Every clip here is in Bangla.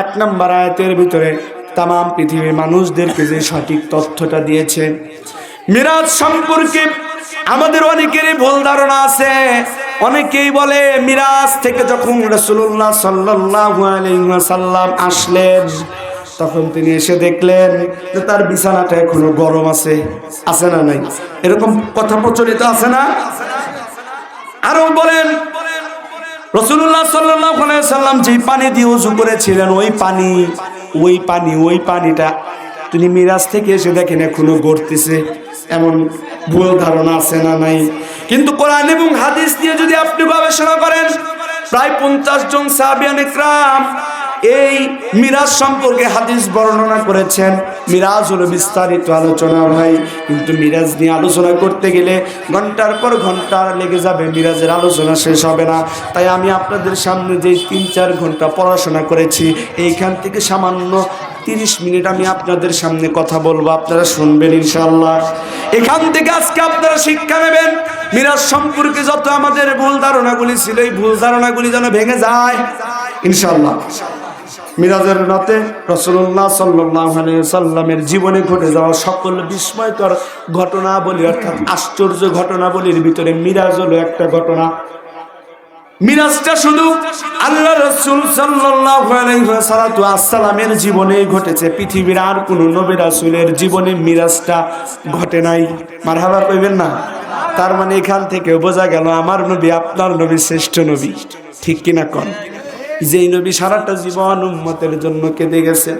এক নম্বর আয়াতের ভিতরে তাম পৃথিবীর মানুষদেরকে যে সঠিক তথ্যটা দিয়েছে। মিরাজ সম্পর্কে আমাদের অনেকেরই ভুল ধারণা আছে। অনেকেই বলে মিরাজ থেকে যখন রসুল্লাহ সাল্লাম আসলেন, তখন তিনি এসে দেখলেন যে তার বিছানাটা এখনও গরম আছে আছে না নাই? এরকম কথা প্রচলিত আছে না? আরও বলেন রসুল্লাহ সাল্লাম যে পানি দিয়ে উজু করেছিলেন, ওই পানি ওই পানি, ওই পানিটা তিনি মিরাজ থেকে এসে দেখেন এখনও গড়তেছে, এমন ভুল ধারণা আছে না নাই? কিন্তু কোরআন এবং হাদিস দিয়ে যদি আপনি গবেষণা করেন, প্রায় পঞ্চাশ জন সাহাবিয়ান ইকরাম এই মিরাজ সম্পর্কে হাদিস বর্ণনা করেছেন। মিরাজ হলো বিস্তারিত আলোচনা ভাই কিন্তু মিরাজ নিয়ে আলোচনা করতে গেলে ঘণ্টার পর ঘণ্টা লেগে যাবে, মিরাজের আলোচনা শেষ হবে না। তাই আমি আপনাদের সামনে যে তিন চার ঘণ্টা পড়াশোনা করেছি, এইখান থেকে সামান্য তিরিশ মিনিট আমি আপনাদের সামনে কথা বলব, আপনারা শুনবেন ইনশাল্লাহ এখান থেকে আজকে আপনারা শিক্ষা নেবেন। মিরাজ সম্পর্কে যত আমাদের ভুল ধারণাগুলি ছিল, এই ভুল ধারণাগুলি যেন ভেঙে যায় ইনশাল্লাহ মিরাজের রাতে রসুল্লাহ সাল্লাহ সাল্লামের জীবনে ঘটে যাওয়া সকল বিস্ময়কর ঘটনা বলি, অর্থাৎ আশ্চর্য ঘটনাবলীর ভিতরে মিরাজ হলো একটা ঘটনা। মিরাজটা শুধু আল্লাহ রসুল সাল্লামের জীবনে ঘটেছে। পৃথিবীর আর কোনো নবী রাসুলের জীবনে মিরাজটা ঘটে নাই। মার মারহাবা কইবেন না? তার মানে এখান থেকে বোঝা গেল, আমার নবী আপনার নবী শ্রেষ্ঠ নবী। ঠিক কিনা কন? যেই নবী সারাটা জীবন উম্মতের জন্য কেঁদে গেছেন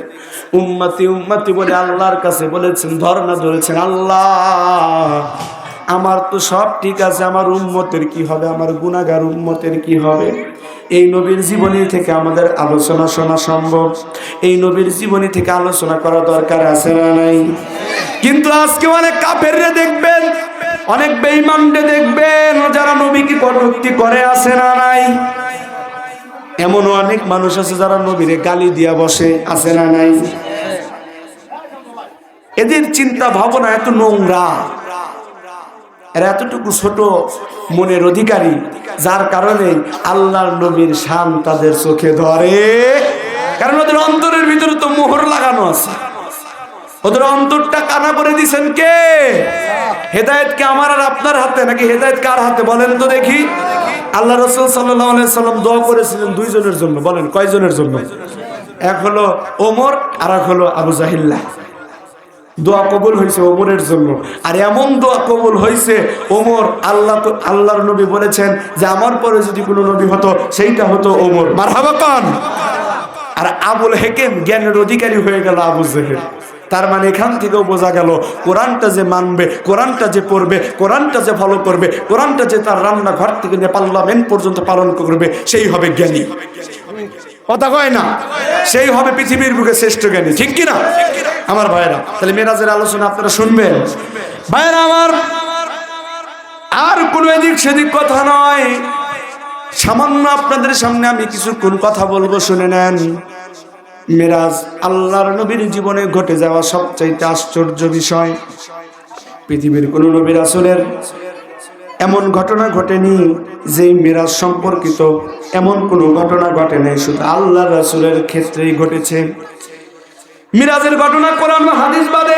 উম্মতি উম্মতি বলে আল্লাহর কাছে বলেছেন, ধর্ণা ধরেছেন, আল্লাহ, আমার তো সব ঠিক আছে, আমার উম্মতের কি হবে? আমার গুণাগার উম্মতের কি হবে? এই নবীর জীবনী থেকে আমাদের আলোচনা শোনা সম্ভব। এই নবীর জীবনী থেকে আলোচনা করা দরকার আছে না নাই? কিন্তু আজকে অনেক কাফেররে দেখবেন, অনেক বেঈমানরে দেখবেন, যারা নবীকে কটূক্তি করে আছে না নাই? এমনও অনেক মানুষ আছে যারা নবীরে গালি দিয়া বসে, আছে না নাই? এদের চিন্তা ভাবনা এত নোংরা। এরা এতটুকু ছোট মনের অধিকারী, যার কারণে আল্লাহর নবীর শান তাদের চোখে ধরে। কারণ ওদের অন্তরের ভিতরে তো মোহর লাগানো আছে। ওদের অন্তরটা কানা করে দিছেন কে? হেদায়েত কে আমার আর আপনার হাতে নাকি হেদায়েত কার হাতে বলেন তো দেখি। আল্লাহ রসুল সাল্লাহ সাল্লাম দোয়া করেছিলেন দুইজনের জন্য। বলেন, কয়জনের জন্য? এক হলো ওমর আর এক হলো আবু জাহিল্লা দোয়া কবুল হয়েছে ওমরের জন্য। আর এমন দোয়া কবুল হয়েছে, ওমর আল্লাহ আল্লাহর নবী বলেছেন যে, আমার পরে যদি কোনো নবী হতো, সেইটা হতো ওমর। মার হাবাকান আর আবুল হেকেম জ্ঞানের অধিকারী হয়ে গেল আবু জেহেল। তার মানে এখান থেকেও বোঝা গেল, কোরআনটা যে মানবে, কোরআনটা যে পড়বে, কোরআনটা যে ফলো করবে, কোরআনটা যে তার রান্নাঘর থেকে নিয়ে পার্লামেন্ট পর্যন্ত পালন করবে, সেই হবে জ্ঞানী। কথা কয় না? সেই হবে পৃথিবীর বুকে শ্রেষ্ঠ জ্ঞানী। ঠিক কিনা? আমার ভাইরা তাহলে মেরাজের আলোচনা আপনারা শুনবেন। ভাইরা আমার, আর কোনো এদিক সেদিক কথা নয়। সামান্য আপনাদের সামনে আমি কিছুক্ষণ কথা বলব, শুনে নেন। মেরাজ আল্লাহর নবীর জীবনে ঘটে যাওয়া সবচাইতে আশ্চর্য বিষয়। পৃথিবীর কোন নবীর আসলের এমন ঘটনা ঘটেনি যে মেরাজ সম্পর্কিত এমন কোনো ঘটনা ঘটে নাই, শুধু আল্লাহ রাসুলের ক্ষেত্রেই ঘটেছে। মিরাজের ঘটনা কোরআন হাদিস বাদে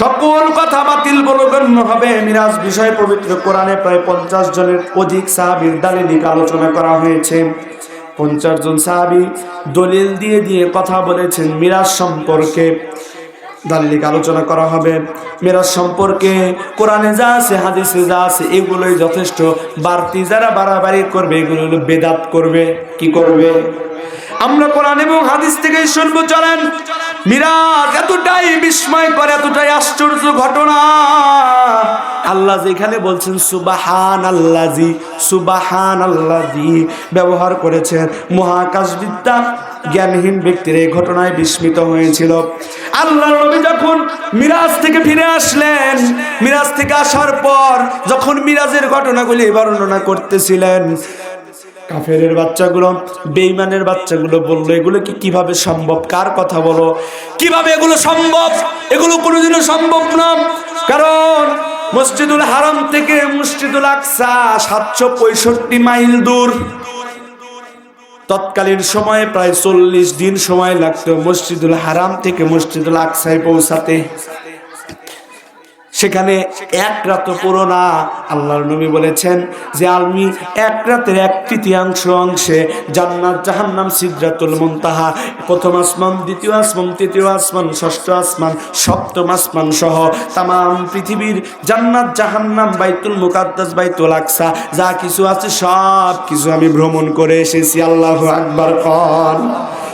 সকল কথা বাতিল বলে হবে। মিরাজ বিষয় পবিত্র কোরআনে প্রায় পঞ্চাশ জনের অধিক সাহাবির দালিলিক আলোচনা করা হয়েছে। পঞ্চাশ জন সাহাবি দলিল দিয়ে দিয়ে কথা বলেছেন মিরাজ সম্পর্কে। দাল্লিক আলোচনা করা হবে। মেরাজ সম্পর্কে কোরআনে যা আছে, হাদিসে যা আছে, এগুলোই যথেষ্ট। বাড়তি যারা বাড়াবাড়ি করবে, এগুলো বেদাত করবে। কি করবে? আমরা কোরআন এবং হাদিস থেকে শুনব, চলেন। মিরাজ, এতটাই বিস্ময় করে এতটাই আশ্চর্য ঘটনা। আল্লাহ যেখানে বলছেন সুবাহান আল্লাজি সুবাহান আল্লাজি ব্যবহার করেছেন। মহাকাশবিদ্যা জ্ঞানহীন ব্যক্তির এই ঘটনায় বিস্মিত হয়েছিল। আল্লাহ নবী যখন মিরাজ থেকে ফিরে আসলেন, মিরাজ থেকে আসার পর, যখন মিরাজের ঘটনাগুলি বর্ণনা করতেছিলেন কাফেরের বাচ্চাগুলো বেইমানের বাচ্চাগুলো বলল এগুলো কি কীভাবে সম্ভব? কার কথা বলো? কীভাবে এগুলো সম্ভব? এগুলো কোনোদিনও সম্ভব না। কারণ মসজিদুল হারাম থেকে মসজিদুল আকসা সাতশো পঁয়ষট্টি মাইল দূর। তৎকালীন সময়ে প্রায় চল্লিশ দিন সময় লাগতো মসজিদুল হারাম থেকে মসজিদুল আকসায় পৌঁছাতে। সেখানে এক রাত পুরো না আল্লাহর নবী বলেছেন যে আমি এক রাতের এক তৃতীয়াংশ অংশে জান্নাত, জাহান্নাম, সিদ্রাতুল মুনতাহা, প্রথম আসমান, দ্বিতীয় আসমান, তৃতীয় আসমান, ষষ্ঠ আসমান, সপ্তম আসমান সহ তাম পৃথিবীর জান্নাত, জাহান্নাম, বাইতুল মুকাদ্দাস, বাইতুল আকসা, যা কিছু আছে সব কিছু আমি ভ্রমণ করে এসেছি, আল্লাহ আকবার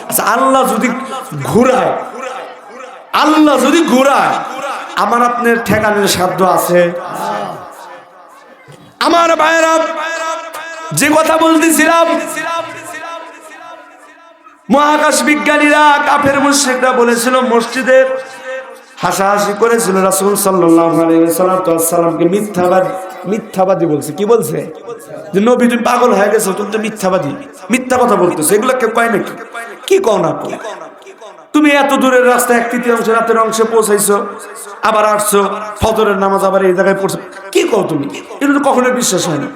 আচ্ছা আল্লাহ যদি ঘুরায়, আল্লাহ যদি ঘুরায় আমার আপনার ঠেকানোর সাধ্য আছে। আমার ভাইরা যে কথা বলতেছিলাম, মহাকাশ বিজ্ঞানীরা, কাফের মুশ্রিকরা বলেছিল মসজিদের হাসাহাসি করেছিল রাসুল সাল্লামকে মিথ্যাবাদী মিথ্যাবাদী বলছে। কি বলছে? যে নবী, তুমি পাগল হয়ে গেছো, তুমি তো মিথ্যাবাদী। মিথ্যা কথা বলতেছো। এগুলো কেউ কয় নাকি? কি কও না? তুমি এত দূরের রাস্তা এক তৃতীয়াংশ রাতের অংশে পৌঁছাইছো, আবার আসছো, ফজরের নামাজ আবার এই জায়গায় পড়ছো। কি কও তুমি? এটা কখনো বিশ্বাস হয় না।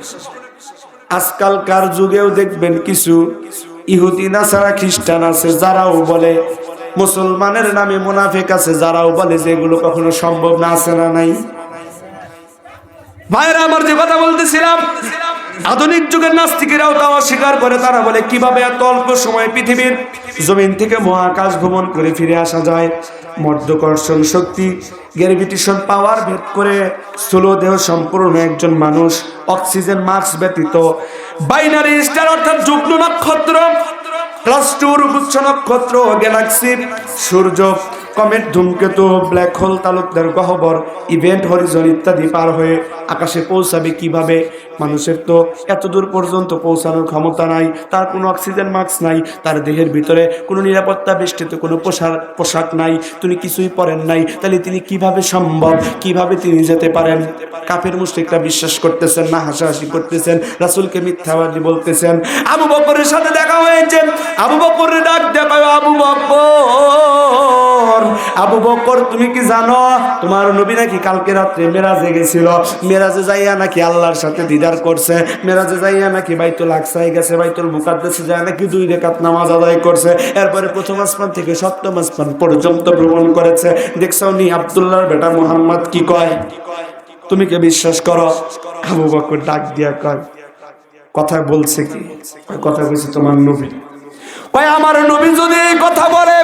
আজকালকার যুগেও দেখবেন কিছু ইহুদি না ছাড়া খ্রিস্টান আছে, যারাও বলে মুসলমানের নামে মুনাফিক আছে, যারাও বলে যে এগুলো কখনো সম্ভব না, আছে না নাই। ভাইরা, আমার যে কথা বলতেছিলাম আধুনিক যুগের নাস্তিকেরাও তা অস্বীকার করে, তারা বলে, কীভাবে এত অল্প সময় পৃথিবীর জমিন থেকে মহাকাশ ভ্রমণ করে ফিরে আসা যায়? মধ্যকর্ষণ শক্তি গ্র্যাভিটেশন পাওয়ার ভেদ করে স্থূল দেহ সম্পূর্ণ একজন মানুষ অক্সিজেন মার্স ব্যতীত। বাইনারি স্টার অর্থাৎ যুগ্ম নক্ষত্র ক্লাস্টুর গুচ্ছ নক্ষত্র গ্যালাক্সি সূর্য কমেট ধূমকেতু, ব্ল্যাক হোল, তালুকদার গহ্বর, ইভেন্ট হরিজন ইত্যাদি পার হয়ে আকাশে পৌঁছাবে কীভাবে? মানুষের তো এত দূর পর্যন্ত পৌঁছানোর ক্ষমতা নাই, তার কোনো অক্সিজেন মাস্ক নাই, তার দেহের ভিতরে কোনো নিরাপত্তা বেষ্টিত কোনো পোশাক পোশাক নাই, তিনি কিছুই পরেন নাই, তাহলে তিনি কীভাবে সম্ভব? কীভাবে তিনি যেতে পারেন? কাফের মুশ্রিকরা বিশ্বাস করতেছেন না, হাসাহাসি করতেছেন, রাসুলকে মিথ্যাবাদী বলতেছেন। আবু বকরের সাথে দেখা হয়েছে। আবু বকরের ডাক দেখায়, আবু বকর আবু বকর, তুমি কি জানো? তোমার নবী নাকি কালকে রাত্রে মেরাজে গেছিল। মেরাজে যাইয়া নাকি আল্লাহর সাথে দিদার করছে। মেরাজে যাইয়া নাকি বাইতুল আকসাই গেছে, বাইতুল মুকাদ্দাসে যায় নাকি দুই রেখাত নামাজ আদায় করছে। এরপরে প্রথম আসমান থেকে সপ্তম আসমান পর্যন্ত ভ্রমণ করেছে। দেখছ নি আব্দুল্লাহর বেটা মোহাম্মদ কি কয়? তুমি কে বিশ্বাস করো? আবু বকর ডাক দিয়া কয়, কথা বলছে কি? কথা বলছে তোমার নবী। কয়, আমার নবী যদি এই কথা বলে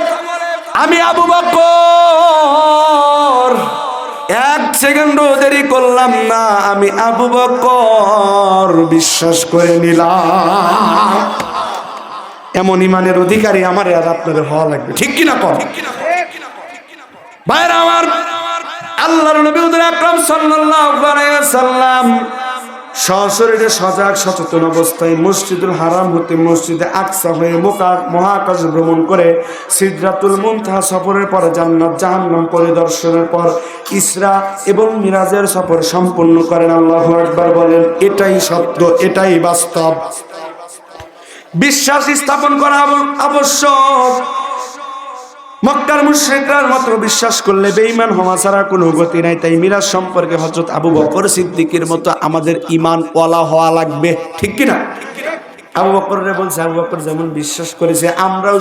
আমি আবু বকর। এক সেকেন্ডও দেরি করলাম না, আমি আবু বকর। বিশ্বাস করে নিলাম। এমন ইমানের অধিকারী আমার আর আপনাদের হওয়া লাগবে। ঠিক কিনা কর ভাইরা আমার, আল্লাহর নবী আকরাম সাল্লাল্লাহু আলাইহি সাল্লাম সশরীরে সজাগ, সচেতন অবস্থায় মসজিদুল হারাম হতে মসজিদে আকসা হয়ে মোকা- মহাকাশ ভ্রমণ করে সিদরাতুল মুনতাহা সফরের পর জান্নাত, জাহান্নাম পরিদর্শনের পর ইসরা এবং মিরাজের সফর সম্পন্ন করেন। আল্লাহু আকবার বলেন, এটাই সত্য, এটাই বাস্তব। বিশ্বাস স্থাপন করা আবশ্যক। মক্কার মুশ্রিকরার মাত্র বিশ্বাস করলে বেঈমান হওয়া ছাড়া কোনো গতি নাই। তাই মিরাজ সম্পর্কে হজরত আবু বকর সিদ্দিকের মতো আমাদের ইমান ওয়ালা হওয়া লাগবে। ঠিক কিনা? আবু বকরে বলছে, আবু বকর যেমন বিশ্বাস করেছে, আমরাও